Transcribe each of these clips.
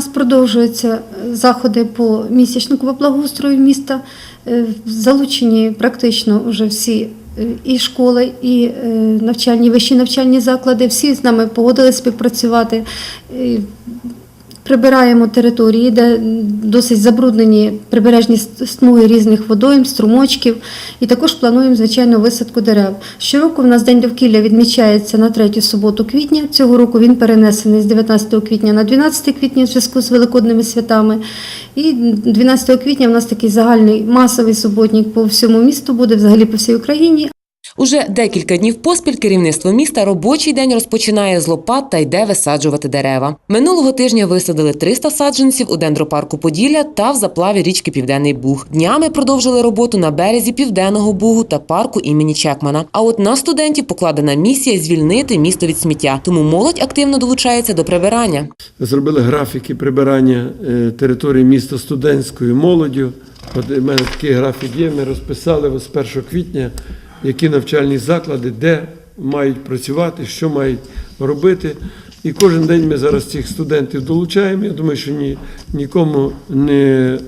нас продовжуються е, заходи по місячнику благоустрою міста. Е, Залучені практично вже всі е, і школи, і навчальні, вищі навчальні заклади. Всі з нами погодились співпрацювати. Прибираємо території, де досить забруднені прибережні смуги різних водойм, струмочків. І також плануємо, звичайно, висадку дерев. Щороку в нас День довкілля відмічається на третю суботу квітня. Цього року він перенесений з 19 квітня на 12 квітня в зв'язку з великодними святами. І 12 квітня в нас такий загальний масовий суботник по всьому місту буде, взагалі по всій Україні. Уже декілька днів поспіль керівництво міста робочий день розпочинає з лопат та йде висаджувати дерева. Минулого тижня висадили 300 саджанців у дендропарку Поділля та в заплаві річки Південний Буг. Днями продовжили роботу на березі Південного Бугу та парку імені Чекмана. А от на студентів покладена місія звільнити місто від сміття, тому молодь активно долучається до прибирання. Зробили графіки прибирання е, території міста студентською молоддю. От у мене такий графік є. Ми розписали з 1 квітня, які навчальні заклади, де мають працювати, що мають робити. І кожен день ми зараз цих студентів долучаємо. Я думаю, що ні, нікому не,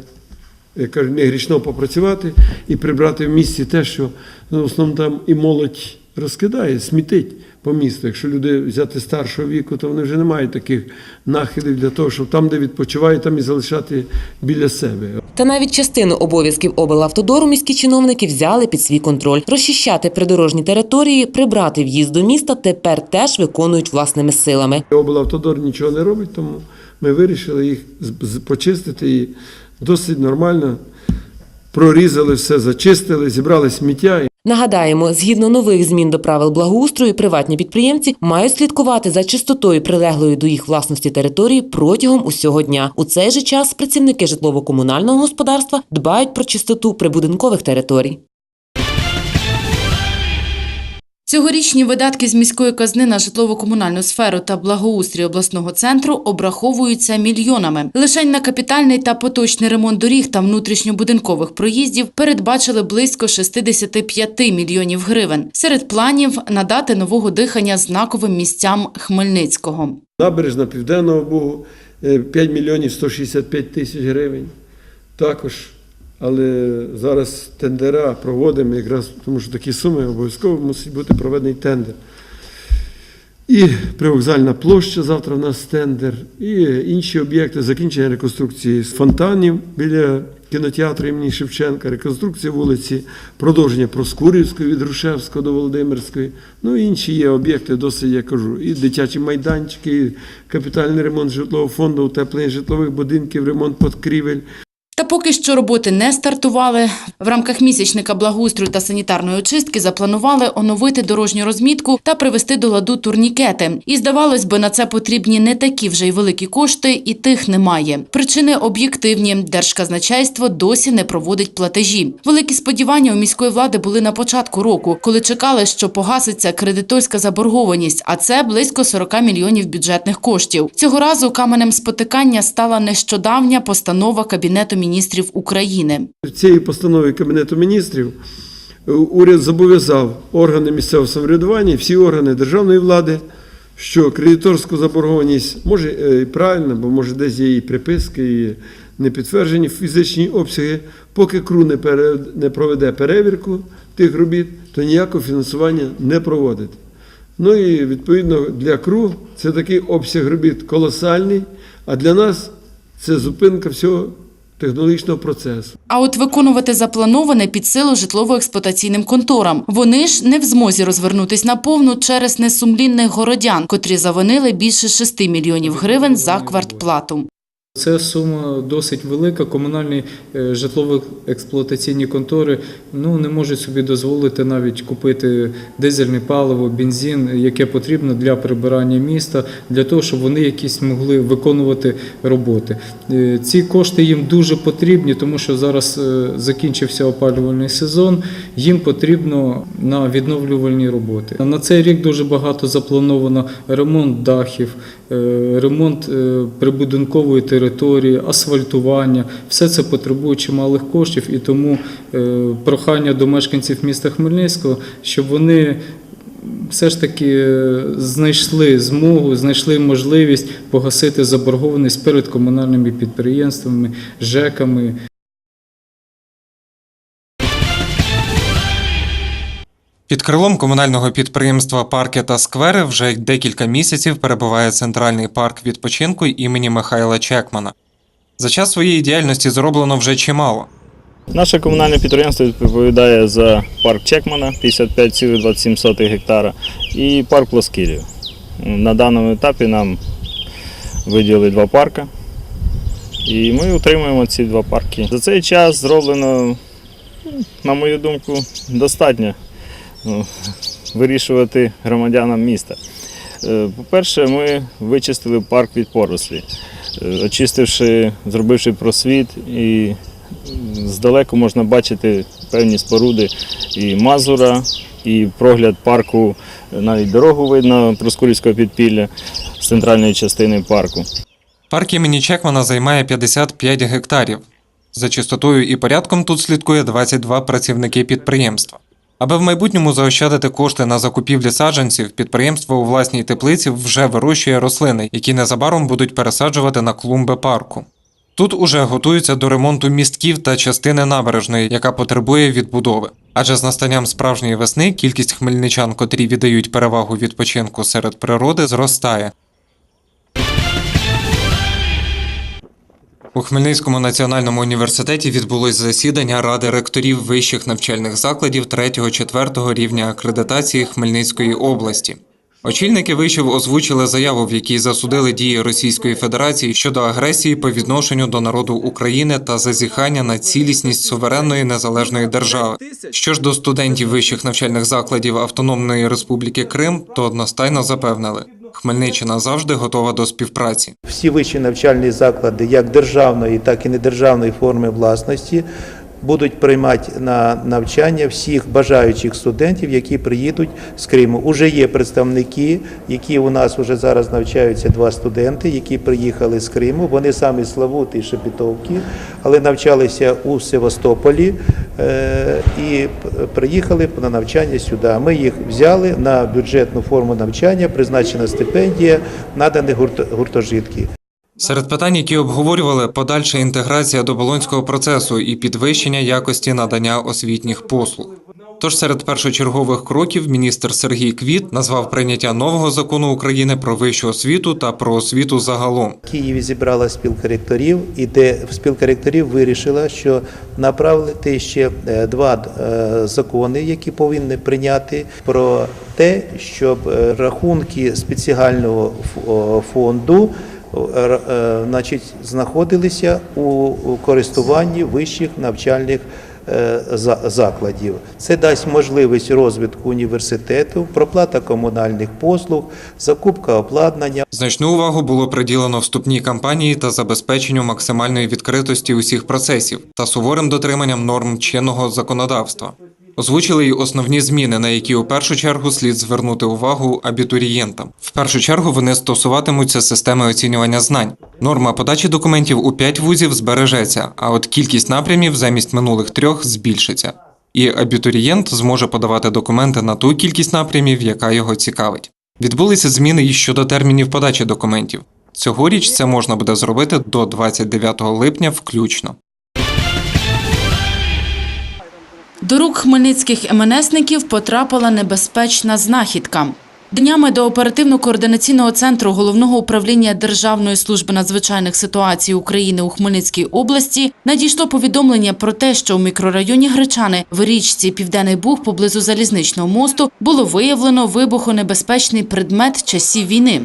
не грішно попрацювати і прибрати в місті те, що ну, в основному там і молодь розкидає, смітить по місту. Якщо люди взяти старшого віку, то вони вже не мають таких нахилів для того, щоб там, де відпочивають, там і залишати біля себе. Та навіть частину обов'язків облавтодору міські чиновники взяли під свій контроль. Розчищати придорожні території, прибрати в'їзд до міста тепер теж виконують власними силами. Облавтодор нічого не робить, тому ми вирішили їх почистити і досить нормально прорізали все, зачистили, зібрали сміття. Нагадаємо, згідно нових змін до правил благоустрою, приватні підприємці мають слідкувати за чистотою прилеглої до їх власності території протягом усього дня. У цей же час працівники житлово-комунального господарства дбають про чистоту прибудинкових територій. Цьогорічні видатки з міської казни на житлово-комунальну сферу та благоустрій обласного центру обраховуються мільйонами. Лишень на капітальний та поточний ремонт доріг та внутрішньобудинкових проїздів передбачили близько 65 мільйонів гривень. Серед планів надати нового дихання знаковим місцям Хмельницького. Набережна Південного Бугу е, 5 мільйонів 165 тисяч гривень. Також, але зараз тендера проводимо, якраз тому що такі суми обов'язково мусить бути проведений тендер. І привокзальна площа, завтра в нас тендер, і інші об'єкти, закінчення реконструкції з фонтанів біля кінотеатру імені Шевченка, реконструкція вулиці, продовження Проскурівської від Грушевського до Володимирської. Ну і інші є об'єкти, досить я кажу, і дитячі майданчики, і капітальний ремонт житлового фонду, утеплення житлових будинків, ремонт подкрівель. Та поки що роботи не стартували. В рамках місячника благоустрою та санітарної очистки запланували оновити дорожню розмітку та привести до ладу турнікети. І здавалось би, на це потрібні не такі вже й великі кошти, і тих немає. Причини об'єктивні. Держказначейство досі не проводить платежі. Великі сподівання у міської влади були на початку року, коли чекали, що погаситься кредиторська заборгованість, а це близько 40 мільйонів бюджетних коштів. Цього разу каменем спотикання стала нещодавня постанова Кабінету міністрів України. Цією постановою Кабінету міністрів е, уряд зобов'язав органи місцевого самоврядування, всі органи державної влади, що кредиторську заборгованість може е, і правильно, бо може десь є і приписки, і непідтверджені фізичні обсяги, поки КРУ не, не проведе перевірку тих робіт, то ніякого фінансування не проводить. Ну і відповідно для КРУ це такий обсяг робіт колосальний, а для нас це зупинка всього технологічного процесу. А от виконувати заплановане під силу житлово-експлуатаційним конторам. Вони ж не в змозі розвернутись наповну через несумлінних городян, котрі завинили більше 6 мільйонів гривень за квартплату. Це сума досить велика. Комунальні е, житлово-експлуатаційні контори ну, не можуть собі дозволити навіть купити дизельне паливо, бензин, яке потрібно для прибирання міста, для того, щоб вони якісь могли виконувати роботи. Е, Ці кошти їм дуже потрібні, тому що зараз е, закінчився опалювальний сезон. Їм потрібно на відновлювальні роботи. На цей рік дуже багато заплановано ремонт дахів, ремонт е, прибудинкової території, асфальтування. Все це потребує чималих коштів, і тому е, прохання до мешканців міста Хмельницького, щоб вони все ж таки е, знайшли змогу, знайшли можливість погасити заборгованість перед комунальними підприємствами, ЖЕКами. Під крилом комунального підприємства Парки та сквери вже декілька місяців перебуває центральний парк відпочинку імені Михайла Чекмана. За час своєї діяльності зроблено вже чимало. Наше комунальне підприємство відповідає за парк Чекмана 55,27 гектара і парк Плоскірів. На даному етапі нам виділили два парки. І ми утримуємо ці два парки. За цей час зроблено, на мою думку, достатньо вирішувати громадянам міста. Е, По-перше, ми вичистили парк від порослі, е, очистивши, зробивши просвіт і здалеку можна бачити певні споруди і Мазура, і прогляд парку, навіть дорогу видно Проскурівського підпілля з центральної частини парку. Парк імені Чекмана займає 55 гектарів. За чистотою і порядком тут слідкує 22 працівники підприємства. Аби в майбутньому заощадити кошти на закупівлі саджанців, підприємство у власній теплиці вже вирощує рослини, які незабаром будуть пересаджувати на клумби парку. Тут уже готуються до ремонту містків та частини набережної, яка потребує відбудови. Адже з настанням справжньої весни кількість хмельничан, котрі віддають перевагу відпочинку серед природи, зростає. У Хмельницькому національному університеті відбулось засідання Ради ректорів вищих навчальних закладів 3-4 рівня акредитації Хмельницької області. Очільники вишів озвучили заяву, в якій засудили дії Російської Федерації щодо агресії по відношенню до народу України та зазіхання на цілісність суверенної незалежної держави. Що ж до студентів вищих навчальних закладів Автономної Республіки Крим, то одностайно запевнили, Хмельниччина завжди готова до співпраці. Всі вищі навчальні заклади, як державної, так і недержавної форми власності, будуть приймати на навчання всіх бажаючих студентів, які приїдуть з Криму. Уже є представники, які у нас вже зараз навчаються два студенти, які приїхали з Криму. Вони самі Славути і Шепетовки, але навчалися у Севастополі е, і приїхали на навчання сюди. Ми їх взяли на бюджетну форму навчання, призначена стипендія, надані гурт- гуртожитки. Серед питань, які обговорювали, подальша інтеграція до болонського процесу і підвищення якості надання освітніх послуг. Тож серед першочергових кроків міністр Сергій Квіт назвав прийняття нового закону України про вищу освіту та про освіту загалом. Києві зібрала спілка ректорів, і де спілка ректорів вирішила, що направити ще е, два е, закони, які повинні прийняти про те, щоб е, рахунки спеціального фонду. Е, е, Значить, знаходилися у користуванні вищих навчальних е, закладів. Це дасть можливість розвитку університету, проплата комунальних послуг, закупка обладнання. Значну увагу було приділено вступній кампанії та забезпеченню максимальної відкритості усіх процесів та суворим дотриманням норм чинного законодавства. Озвучили й основні зміни, на які у першу чергу слід звернути увагу абітурієнтам. В першу чергу вони стосуватимуться системи оцінювання знань. Норма подачі документів у 5 вузів збережеться, а от кількість напрямів замість минулих трьох збільшиться. І абітурієнт зможе подавати документи на ту кількість напрямів, яка його цікавить. Відбулися зміни і щодо термінів подачі документів. Цьогоріч це можна буде зробити до 29 липня включно. До рук хмельницьких МНСників потрапила небезпечна знахідка. Днями до оперативно-координаційного центру головного управління Державної служби надзвичайних ситуацій України у Хмельницькій області надійшло повідомлення про те, що у мікрорайоні Гречани в річці Південний Буг поблизу залізничного мосту було виявлено вибухонебезпечний предмет часів війни.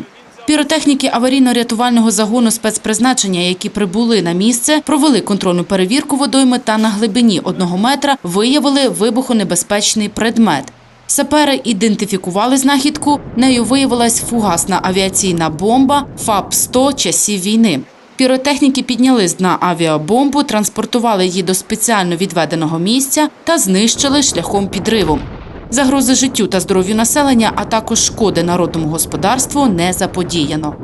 Піротехніки аварійно-рятувального загону спецпризначення, які прибули на місце, провели контрольну перевірку водойми та на глибині одного метра виявили вибухонебезпечний предмет. Сапери ідентифікували знахідку. Нею виявилась фугасна авіаційна бомба ФАП-100 часів війни. Піротехніки підняли з дна авіабомбу, транспортували її до спеціально відведеного місця та знищили шляхом підриву. Загрози життю та здоров'ю населення, а також шкоди народному господарству не заподіяно.